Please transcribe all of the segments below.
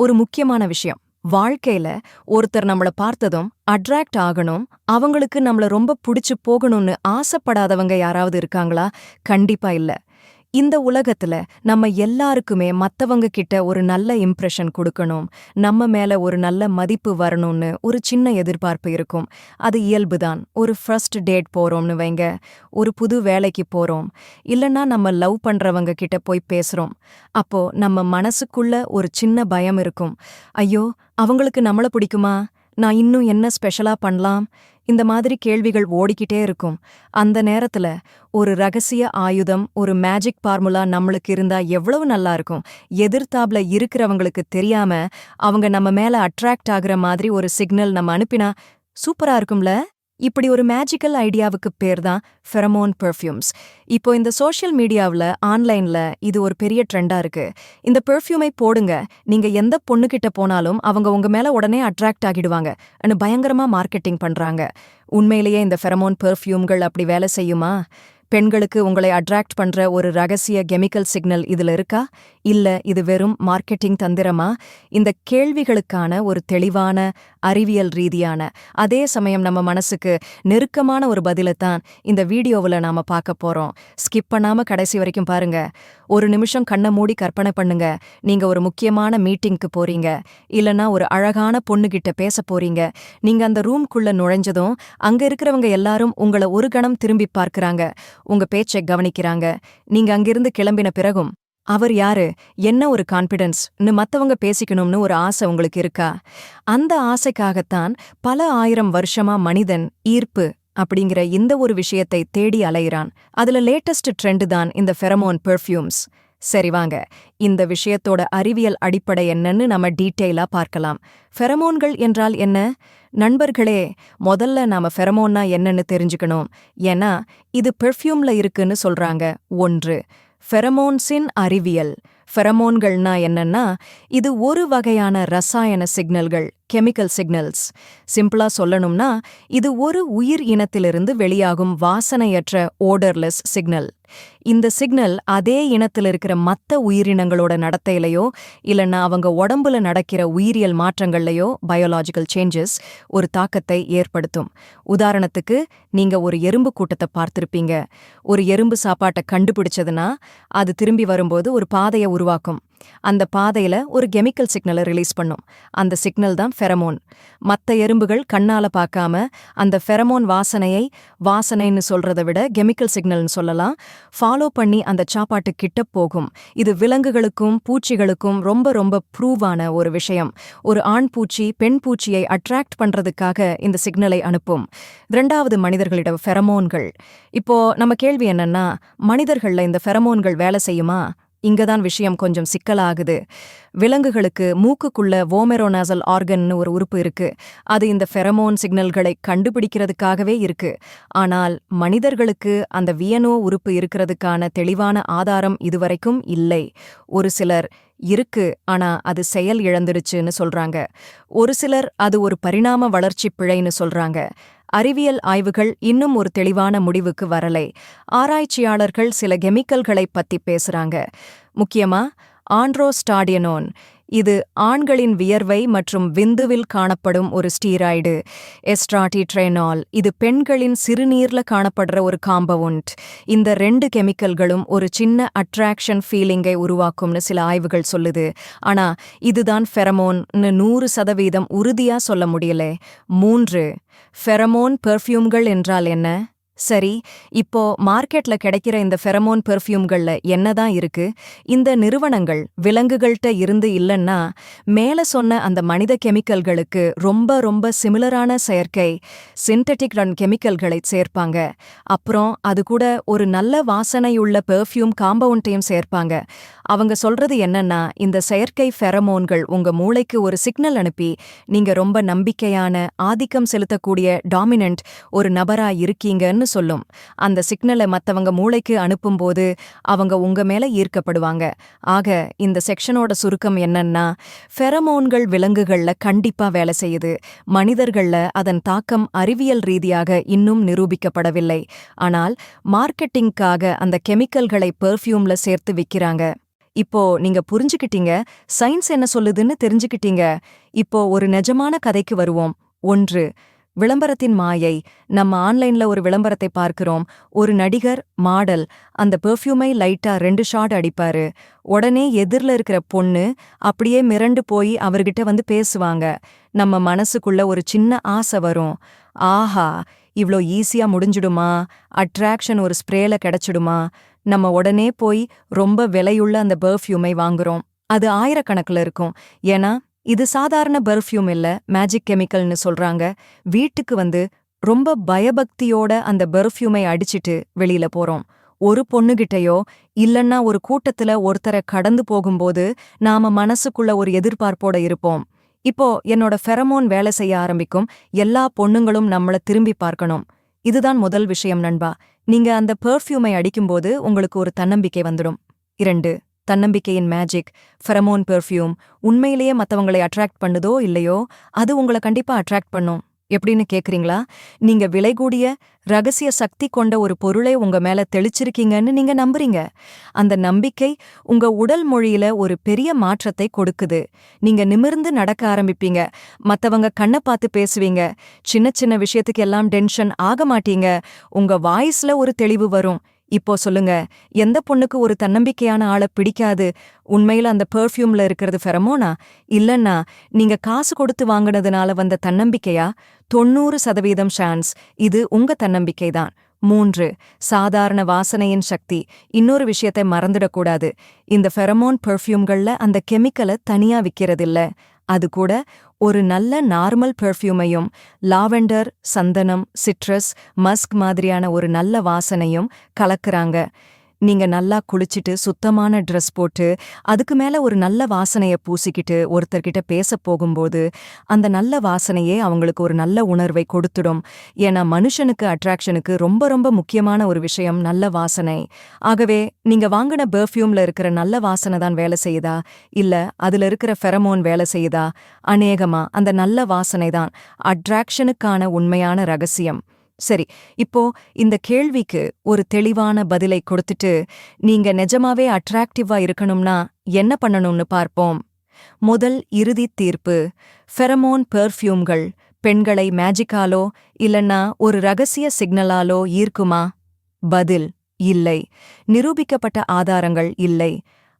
ஒரு முக்கியமான விஷயம். வாழ்க்கையில ஒருத்தர் நம்மள பார்த்ததும் அட்ராக்ட் ஆகணும் அவங்களுக்கு நம்மள ரொம்ப புடிச்சு போகணும்னு ஆசைப்படாதவங்க யாராவது இருக்காங்களா? கண்டிப்பா இல்ல. இந்த உலகத்துல நம்ம எல்லாருக்குமே மத்தவங்க கிட்ட ஒரு நல்ல இம்ப்ரெஷன் கொடுக்கணும். நம்ம மேல ஒரு நல்ல மதிப்பு வரணும்னு ஒரு சின்ன எதிர்பார்ப்பு இருக்கும். அது இயல்புதான். ஒரு ஃபர்ஸ்ட் டேட் போறோம்னு வைங்க. ஒரு புது வேலைக்கு போறோம். இல்லனா நம்ம லவ் பண்றவங்க கிட்ட போய் பேசுறோம். அப்போ நம்ம மனசுக்குள்ள ஒரு சின்ன பயம் இருக்கும். ஐயோ அவங்களுக்கு நம்மள பிடிக்குமா? நான் இன்னும் என்ன ஸ்பெஷலா பண்ணலாம்? இந்த மாதிரி கேள்விகள் ஓடிக்கிட்டே இருக்கும். அந்த நேரத்துல ஒரு ரகசிய ஆயுதம் ஒரு மேஜிக் ஃபார்முலா நம்மளுக்கு இருந்தா எவ்வளவு நல்லா இருக்கும்? எதிர்த்தாப்ல இருக்கிறவங்களுக்கு தெரியாம அவங்க நம்ம மேல அட்ராக்ட் ஆகுற மாதிரி ஒரு சிக்னல் நம்ம அனுப்பினா சூப்பரா இருக்கும்ல? இப்படி ஒரு மேஜிக்கல் ஐடியாவுக்கு பேர் தான் ஃபெரமோன் பெர்ஃப்யூம்ஸ் இப்போ இந்த சோஷியல் மீடியாவில் ஆன்லைன்ல இது ஒரு பெரிய ட்ரெண்டாக இருக்கு. இந்த பெர்ஃப்யூமை போடுங்க. நீங்க எந்த பொண்ணுகிட்ட போனாலும் அவங்க உங்க மேல உடனே அட்ராக்ட் ஆகிடுவாங்க. அனு பயங்கரமா மார்க்கெட்டிங் பண்றாங்க. உண்மையிலேயே இந்த ஃபெரமோன் பெர்ஃப்யூம்கள் அப்படி வேலை செய்யுமா? பெண்களுக்கு உங்களை அட்ராக்ட் பண்ற ஒரு ரகசிய கெமிக்கல் சிக்னல் இதுல இருக்கா? இல்ல இது வெறும் மார்க்கெட்டிங் தந்திரமா? இந்த கேள்விகளுக்கான ஒரு தெளிவான அறிவியல் ரீதியான அதே சமயம் நம்ம மனசுக்கு நெருக்கமான ஒரு பதிலைத்தான் இந்த வீடியோவுல நாம பார்க்க போறோம். ஸ்கிப் பண்ணாம கடைசி வரைக்கும் பாருங்க. ஒரு நிமிஷம் கண்ணை மூடி கற்பனை பண்ணுங்க. நீங்க ஒரு முக்கியமான மீட்டிங்க்கு போறீங்க. இல்லனா ஒரு அழகான பொண்ணுகிட்ட பேச போறீங்க. நீங்க அந்த ரூம்குள்ள நுழைஞ்சதும் அங்க இருக்கிறவங்க எல்லாரும் உங்கள ஒரு கணம் திரும்பி பார்க்கறாங்க. உங்க பேச்சை கவனிக்கிறாங்க. நீங்க அங்கிருந்து கிளம்பின பிறகும் அவர் யாரு? என்ன ஒரு கான்பிடன்ஸ்னு மத்தவங்க பேசிக்கணும்னு ஒரு ஆசை உங்களுக்கு இருக்கா? அந்த ஆசைக்காகத்தான் பல ஆயிரம் வருஷமா மனிதன் ஈர்ப்பு அப்படிங்கிற இந்த ஒரு விஷயத்தை தேடி அலையிறான். அதுல லேட்டஸ்ட் ட்ரெண்டு தான் இந்த ஃபெரமோன் பெர்ஃப்யூம்ஸ் சரி வாங்க. இந்த விஷயத்தோட அறிவியல் அடிப்படை என்னன்னு நம்ம டீட்டெயிலா பார்க்கலாம். ஃபெரமோன்கள் என்றால் என்ன? நண்பர்களே முதல்ல நாம ஃபெரமோன்னா என்னன்னு தெரிஞ்சுக்கணும். ஏன்னா இது பெர்ஃப்யூம்ல இருக்குன்னு சொல்றாங்க. ஒன்று. ஃபெரமோன்ஸின் அறிவியல். ஃபெரமோன்கள்னா என்னன்னா இது ஒரு வகையான ரசாயன சிக்னல்கள் கெமிக்கல் சிக்னல்ஸ். சிம்பிளா சொல்லணும்னா இது ஒரு உயிர் இனத்திலிருந்து வெளியாகும் வாசனையற்ற ஓடர்லெஸ் சிக்னல். இந்த சிக்னல் அதே இனத்தில் இருக்கிற மற்ற உயிரினங்களோட நடத்தையிலையோ இல்லைன்னா அவங்க உடம்புல நடக்கிற உயிரியல் மாற்றங்கள்லையோ பயோலாஜிக்கல் சேஞ்சஸ் ஒரு தாக்கத்தை ஏற்படுத்தும். உதாரணத்துக்கு நீங்க ஒரு எறும்பு கூட்டத்தை பார்த்திருப்பீங்க. ஒரு எறும்பு சாப்பாட்டை கண்டுபிடிச்சதுன்னா அது திரும்பி வரும்போது ஒரு பாதையை உருவாக்கும். அந்த பாதையில ஒரு கெமிக்கல் சிக்னலை ரிலீஸ் பண்ணும். அந்த சிக்னல் தான் ஃபெரமோன். மத்த எறும்புகள் கண்ணால பார்க்காம அந்த ஃபெரமோன் வாசனையை வாசனைன்னு சொல்றதை விட கெமிக்கல் சிக்னல்னு சொல்லலாம் ஃபாலோ பண்ணி அந்த சாப்பாட்டு கிட்ட போகும். இது விலங்குகளுக்கும் பூச்சிகளுக்கும் ரொம்ப ரொம்ப ப்ரூவான ஒரு விஷயம். ஒரு ஆண் பூச்சி பெண் பூச்சியை அட்ராக்ட் பண்றதுக்காக இந்த சிக்னலை அனுப்பும். இரண்டாவது மனிதர்களிடம் ஃபெரமோன்கள். இப்போ நம்ம கேள்வி என்னன்னா மனிதர்கள்ல இந்த ஃபெரமோன்கள் வேலை செய்யுமா? இங்கதான் விஷயம் கொஞ்சம் சிக்கலாகுது. விலங்குகளுக்கு மூக்குக்குள்ள வோமெரோனாசல் ஆர்கன்னு ஒரு உறுப்பு இருக்கு. அது இந்த ஃபெரமோன் சிக்னல்களை கண்டுபிடிக்கிறதுக்காகவே இருக்கு. ஆனால் மனிதர்களுக்கு அந்த வியனோ உறுப்பு இருக்கிறதுக்கான தெளிவான ஆதாரம் இதுவரைக்கும் இல்லை. ஒரு சிலர் இருக்கு ஆனா அது செயல் இழந்துடுச்சுன்னு சொல்றாங்க. ஒரு சிலர் அது ஒரு பரிணாம வளர்ச்சி பிழைன்னு சொல்றாங்க. அறிவியல் ஆய்வுகள் இன்னும் ஒரு தெளிவான முடிவுக்கு வரலை. ஆராய்ச்சியாளர்கள் சில கெமிக்கல்களை பத்தி பேசுறாங்க. முக்கியமா ஆண்ட்ரோஸ்டாடியனோன் இது ஆண்களின் வியர்வை மற்றும் விந்துவில் காணப்படும் ஒரு ஸ்டீராய்டு எஸ்ட்ராட்டிட்ரெனால் இது பெண்களின் சிறுநீர்ல காணப்படுற ஒரு காம்பவுண்ட். இந்த ரெண்டு கெமிக்கல்களும் ஒரு சின்ன அட்ராக்ஷன் ஃபீலிங்கை உருவாக்கும்னு சில ஆய்வுகள் சொல்லுது. ஆனா இதுதான் ஃபெரமோன்னு நூறு சதவீதம் உறுதியா சொல்ல முடியல. மூன்று ஃபெரமோன் பெர்ஃப்யூம்கள் என்றால் என்ன? சரி இப்போ மார்க்கெட்ல கிடைக்கிற இந்த ஃபெரமோன் பெர்ஃப்யூம்கள்ல என்னதான் இருக்கு? இந்த நிறுவனங்கள் விலங்குகள்கிட்ட இருந்து இல்லைன்னா மேல சொன்ன அந்த மனித கெமிக்கல்களுக்கு ரொம்ப ரொம்ப சிமிலரான செயற்கை சிந்தட்டிக் ரன் கெமிக்கல்களை சேர்ப்பாங்க. அப்புறம் அது கூட ஒரு நல்ல வாசனையுள்ள பெர்ஃப்யூம் காம்பவுண்டையும் சேர்ப்பாங்க. அவங்க சொல்றது என்னன்னா இந்த செயற்கை ஃபெரமோன்கள் உங்க மூளைக்கு ஒரு சிக்னல் அனுப்பி நீங்க ரொம்ப நம்பிக்கையான ஆதிக்கம் செலுத்தக்கூடிய டாமினன்ட் ஒரு நபரா இருக்கீங்கன்னு சொல்லும். அந்த சிக்னலை மத்தவங்க மூளைக்கு அனுப்பும்போது அவங்க உங்க மேல ஈர்க்கப்படுவாங்க. ஆக இந்த செக்ஷனோட சுருக்கம் என்னன்னா ஃபெரமோன்கள் விலங்குகள்ல கண்டிப்பா வேலை செய்யுது. மனிதர்கள்ல அதன் தாக்கம் அறிவியல் ரீதியாக இன்னும் நிரூபிக்கப்படவில்லை. ஆனால் மார்க்கெட்டிங்க்காக அந்த கெமிக்கல்களை பெர்ஃப்யூம்ல சேர்த்து விக்கிறாங்க. இப்போ நீங்க புரிஞ்சுக்கிட்டீங்க? சயின்ஸ் என்ன சொல்லுதுன்னு தெரிஞ்சுக்கிட்டீங்க? இப்போ ஒரு நிஜமான கதைக்கு வருவோம். ஒன்று விளம்பரத்தின் மாயை. நம்ம ஆன்லைன்ல ஒரு விளம்பரத்தை பார்க்கிறோம். ஒரு நடிகர் மாடல் அந்த பெர்ஃப்யூமை லைட்டா ரெண்டு ஷாட் அடிப்பாரு. உடனே எதிர்ல இருக்கிற பொண்ணு அப்படியே மிரண்டு போய் அவர்கிட்ட வந்து பேசுவாங்க. நம்ம மனசுக்குள்ள ஒரு சின்ன ஆசை வரும். ஆஹா இவ்ளோ ஈஸியா முடிஞ்சிடுமா? அட்ராக்ஷன் ஒரு ஸ்ப்ரேல கிடைச்சிடுமா? நம்ம உடனே போய் ரொம்ப விலையுள்ள அந்த பெர்ஃப்யூமை வாங்குறோம். அது ஆயிரக்கணக்கில் இருக்கும். ஏன்னா இது சாதாரண பெர்ஃப்யூம் இல்ல மேஜிக் கெமிக்கல்னு சொல்றாங்க. வீட்டுக்கு வந்து ரொம்ப பயபக்தியோட அந்த பெர்ஃப்யூமை அடிச்சிட்டு வெளியில போறோம். ஒரு பொண்ணுகிட்டயோ இல்லன்னா ஒரு கூட்டத்துல ஒருத்தரை கடந்து போகும்போது நாம மனசுக்குள்ள ஒரு எதிர்பார்ப்போட இருப்போம். இப்போ என்னோட ஃபெரமோன் வேலை செய்ய ஆரம்பிக்கும். எல்லா பொண்ணுங்களும் நம்மள திரும்பி பார்க்கணும். இதுதான் முதல் விஷயம் நண்பா. நீங்க அந்த பெர்ஃப்யூமை அடிக்கும்போது உங்களுக்கு ஒரு தன்னம்பிக்கை வந்துடும். இரண்டு தன்னம்பிக்கையின் மேஜிக் ஃபெரமோன் பெர்ஃப்யூம் உண்மையிலேயே மற்றவங்களை அட்ராக்ட் பண்ணுதோ இல்லையோ அது உங்களை கண்டிப்பா அட்ராக்ட் பண்ணும். எப்படின்னு கேக்குறீங்களா? நீங்க விலை கூடிய ரகசிய சக்தி கொண்ட ஒரு பொருளை உங்க மேல தெளிச்சிருக்கீங்கன்னு நீங்க நம்புறீங்க. அந்த நம்பிக்கை உங்க உடல் மொழியில ஒரு பெரிய மாற்றத்தை கொடுக்குது. நீங்க நிமிர்ந்து நடக்க ஆரம்பிப்பீங்க. மத்தவங்க கண்ணை பார்த்து பேசுவீங்க. சின்ன சின்ன விஷயத்துக்கு எல்லாம் டென்ஷன் ஆக மாட்டீங்க. உங்க வாய்ஸ்ல ஒரு தெளிவு வரும். இப்போ சொல்லுங்க எந்த பொண்ணுக்கு ஒரு தன்னம்பிக்கையான ஆளை பிடிக்காது? உண்மையில அந்த பெர்ஃப்யூம்ல இருக்கிறது ஃபெரமோனா இல்லன்னா நீங்க காசு கொடுத்து வாங்கினதுனால வந்த தன்னம்பிக்கையா? தொண்ணூறு சதவீதம் ஷான்ஸ் இது உங்க தன்னம்பிக்கை தான் மூன்று சாதாரண வாசனையின் சக்தி. இன்னொரு விஷயத்தை மறந்துடக்கூடாது. இந்த ஃபெரமோன் பெர்ஃப்யூம்கள்ல அந்த கெமிக்கலை தனியா விக்கிறதில்ல. அது கூட ஒரு நல்ல நார்மல் பெர்ஃப்யூமையும் லாவெண்டர் சந்தனம் சிட்ரஸ் மஸ்க் மாதிரியான ஒரு நல்ல வாசனையும் கலக்குறாங்க. நீங்க நல்லா குளிச்சிட்டு சுத்தமான ட்ரெஸ் போட்டு அதுக்கு மேல ஒரு நல்ல வாசனைய பூசிக்கிட்டு ஒருத்தர்கிட்ட பேச போகும்போது அந்த நல்ல வாசனையே அவங்களுக்கு ஒரு நல்ல உணர்வை கொடுத்துடும். ஏன்னா மனுஷனுக்கு அட்ராக்ஷனுக்கு ரொம்ப ரொம்ப முக்கியமான ஒரு விஷயம் நல்ல வாசனை. ஆகவே நீங்க வாங்கின பெர்ஃப்யூம்ல இருக்கிற நல்ல வாசனை தான் வேலை செய்யுதா? இல்ல அதுல இருக்கிற ஃபெரமோன் வேலை செய்யுதா? அநேகமா அந்த நல்ல வாசனை தான் அட்ராக்ஷனுக்கான உண்மையான ரகசியம். சரி இப்போ இந்த கேள்விக்கு ஒரு தெளிவான பதிலை கொடுத்துட்டு நீங்க நிஜமாவே அட்ராக்டிவா இருக்கணும்னா என்ன பண்ணணும்னு பார்ப்போம். முதல் இறுதி தீர்ப்பு ஃபெரமோன் பெர்ஃப்யூம்கள் பெண்களை மேஜிக்காலோ இல்லன்னா ஒரு ரகசிய சிக்னலாலோ ஈர்க்குமா? பதில் இல்லை. நிரூபிக்கப்பட்ட ஆதாரங்கள் இல்லை.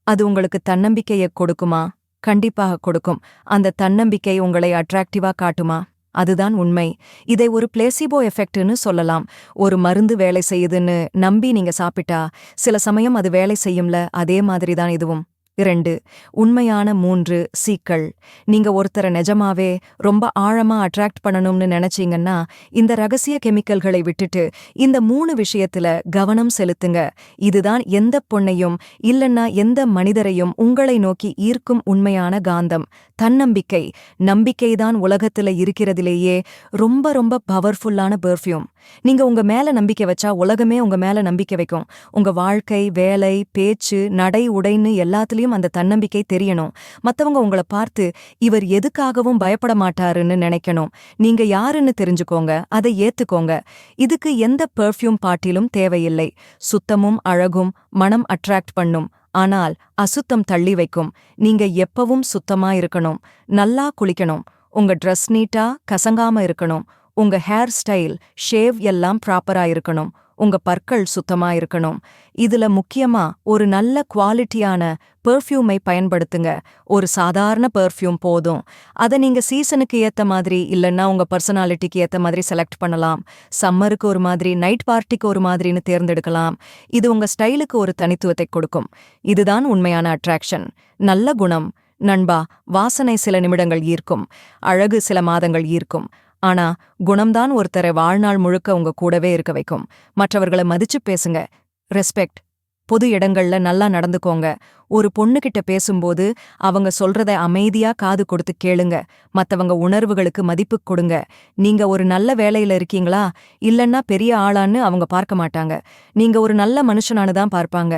அது உங்களுக்கு தன்னம்பிக்கையை கொடுக்குமா? கண்டிப்பாக கொடுக்கும். அந்த தன்னம்பிக்கை உங்களை அட்ராக்டிவா காட்டுமா? அதுதான் உண்மை. இதை ஒரு பிளேசிபோ எஃபெக்ட்னு சொல்லலாம். ஒரு மருந்து வேலை செய்யுதுன்னு நம்பி நீங்க சாப்பிட்டா சில சமயம் அது வேலை செய்யும்ல அதே மாதிரி தான் இதுவும். இரண்டு உண்மையான மூன்று சீக்கள். நீங்க ஒருத்தரை நிஜமாவே ரொம்ப ஆழமா அட்ராக்ட் பண்ணணும்னு நினைச்சீங்கன்னா இந்த ரகசிய கெமிக்கல்களை விட்டுட்டு இந்த மூணு விஷயத்துல கவனம் செலுத்துங்க. இதுதான் எந்த பொண்ணையும் இல்லன்னா எந்த மனிதரையும் உங்களை நோக்கி ஈர்க்கும் உண்மையான காந்தம். தன்னம்பிக்கை. நம்பிக்கைதான் உலகத்துல இருக்கிறதிலேயே ரொம்ப ரொம்ப பவர்ஃபுல்லான பெர்ஃப்யூம் நீங்க உங்க மேல நம்பிக்கை வச்சா உலகமே உங்க மேல நம்பிக்கை வைக்கும். உங்க வாழ்க்கை வேலை பேச்சு நடை உடைன்னு எல்லாத்துலயும் அந்த தன்னம்பிக்கை தெரியணும். மத்தவங்க உங்கள பார்த்து இவர் எதுக்காகவும் பயப்பட மாட்டாருன்னு நினைக்கணும். நீங்க யாருன்னு தெரிஞ்சுக்கோங்க அதை ஏத்துக்கோங்க. இதுக்கு எந்த பெர்ஃப்யூம் பாட்டிலும் தேவையில்லை. சுத்தமும் அழகும் மனம் அட்ராக்ட் பண்ணும். ஆனால் அசுத்தம் தள்ளி வைக்கும். நீங்க எப்பவும் சுத்தமா இருக்கணும். நல்லா குளிக்கணும். உங்க ட்ரெஸ் நீட்டா கசங்காம இருக்கணும். உங்க ஹேர் ஸ்டைல் ஷேவ் எல்லாம் ப்ராப்பரா இருக்கணும். உங்க பற்கள் சுத்தமா இருக்கணும். இதுல முக்கியமா ஒரு நல்ல குவாலிட்டியான பெர்ஃப்யூமை பயன்படுத்துங்க. ஒரு சாதாரண பெர்ஃப்யூம் போதும். அதை நீங்க சீசனுக்கு ஏத்த மாதிரி இல்லைன்னா உங்க பர்சனாலிட்டிக்கு ஏத்த மாதிரி செலக்ட் பண்ணலாம். சம்மருக்கு ஒரு மாதிரி நைட் பார்ட்டிக்கு ஒரு மாதிரின்னு தேர்ந்தெடுக்கலாம். இது உங்க ஸ்டைலுக்கு ஒரு தனித்துவத்தை கொடுக்கும். இதுதான் உண்மையான அட்ராக்ஷன் நல்ல குணம். நண்பா வாசனை சில நிமிடங்கள் ஈர்க்கும். அழகு சில மாதங்கள் ஈர்க்கும். ஆனா குணம்தான் ஒருத்தரை வாழ்நாள் முழுக்க உங்க கூடவே இருக்க வைக்கும். மற்றவர்களை மதிச்சு பேசுங்க. ரெஸ்பெக்ட். பொது இடங்கள்ல நல்லா நடந்துக்கோங்க. ஒரு பொண்ணுகிட்ட பேசும்போது அவங்க சொல்றத அமைதியா காது கொடுத்து கேளுங்க. மத்தவங்க உணர்வுகளுக்கு மதிப்பு கொடுங்க. நீங்க ஒரு நல்ல வேலையில இருக்கீங்களா? இல்லன்னா பெரிய ஆளான்னு அவங்க பார்க்க மாட்டாங்க. நீங்க ஒரு நல்ல மனுஷனானு தான் பார்ப்பாங்க.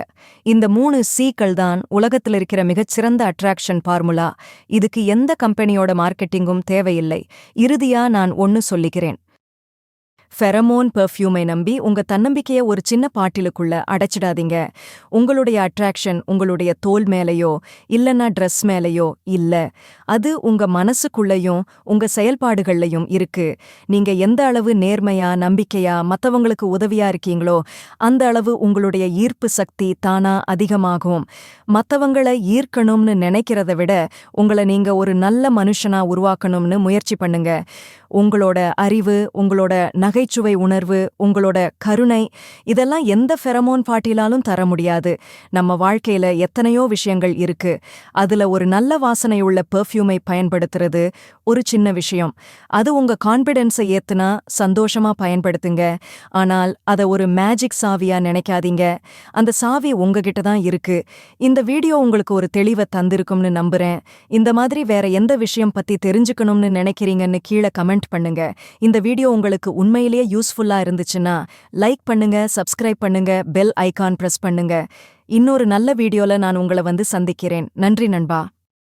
இந்த மூணு சீக்கள் தான் உலகத்துல இருக்கிற மிகச்சிறந்த அட்ராக்ஷன் ஃபார்முலா இதுக்கு எந்த கம்பெனியோட மார்க்கெட்டிங்கும் தேவையில்லை. இறுதியா நான் ஒன்னு சொல்லிக்கிறேன். ஃபெரமோன் பெர்ஃப்யூமை நம்பி உங்க தன்னம்பிக்கைய ஒரு சின்ன பாட்டிலுக்குள்ள அடைச்சிடாதீங்க. உங்களுடைய அட்ராக்ஷன் உங்களுடைய தோல் மேலேயோ இல்லைன்னா ட்ரெஸ் மேலேயோ இல்ல. அது உங்க மனசுக்குள்ளயும் உங்க செயல்பாடுகள்லயும் இருக்கு. நீங்க எந்த அளவு நேர்மையா நம்பிக்கையா மத்தவங்களுக்கு உதவியா இருக்கீங்களோ அந்த அளவு உங்களுடைய ஈர்ப்பு சக்தி தானா அதிகமாகும். மத்தவங்கள ஈர்க்கணும்னு நினைக்கிறத விட உங்களை நீங்க ஒரு நல்ல மனுஷனா உருவாக்கணும்னு முயற்சி பண்ணுங்க. உங்களோட அறிவு உங்களோட நகை நகைச்சுவை உணர்வு உங்களோட கருணை இதெல்லாம் எந்த ஃபெரமோன் பாட்டிலாலும் தர முடியாது. நம்ம வாழ்க்கையில எத்தனையோ விஷயங்கள் இருக்கு. அதுல ஒரு நல்ல வாசனையுள்ள பெர்ஃப்யூமை பயன்படுத்துறது ஒரு சின்ன விஷயம். அது உங்க கான்பிடன்ஸை ஏத்துனா சந்தோஷமா பயன்படுத்துங்க. ஆனால் அத ஒரு மேஜிக் சாவியா நினைக்காதீங்க. அந்த சாவி உங்ககிட்ட தான் இருக்கு. இந்த வீடியோ உங்களுக்கு ஒரு தெளிவை தந்திருக்கும்னு நம்புறேன். இந்த மாதிரி வேற எந்த விஷயம் பத்தி தெரிஞ்சுக்கணும்னு நினைக்கிறீங்கன்னு கீழே கமெண்ட் பண்ணுங்க. இந்த வீடியோ உங்களுக்கு உண்மையிலேயே யூஸ்ஃபுல்லா இருந்துச்சுன்னா லைக் பண்ணுங்க சப்ஸ்கிரைப் பண்ணுங்க பெல் ஐகான் பிரஸ் பண்ணுங்க. இன்னொரு நல்ல வீடியோல நான் உங்களை வந்து சந்திக்கிறேன். நன்றி நண்பா.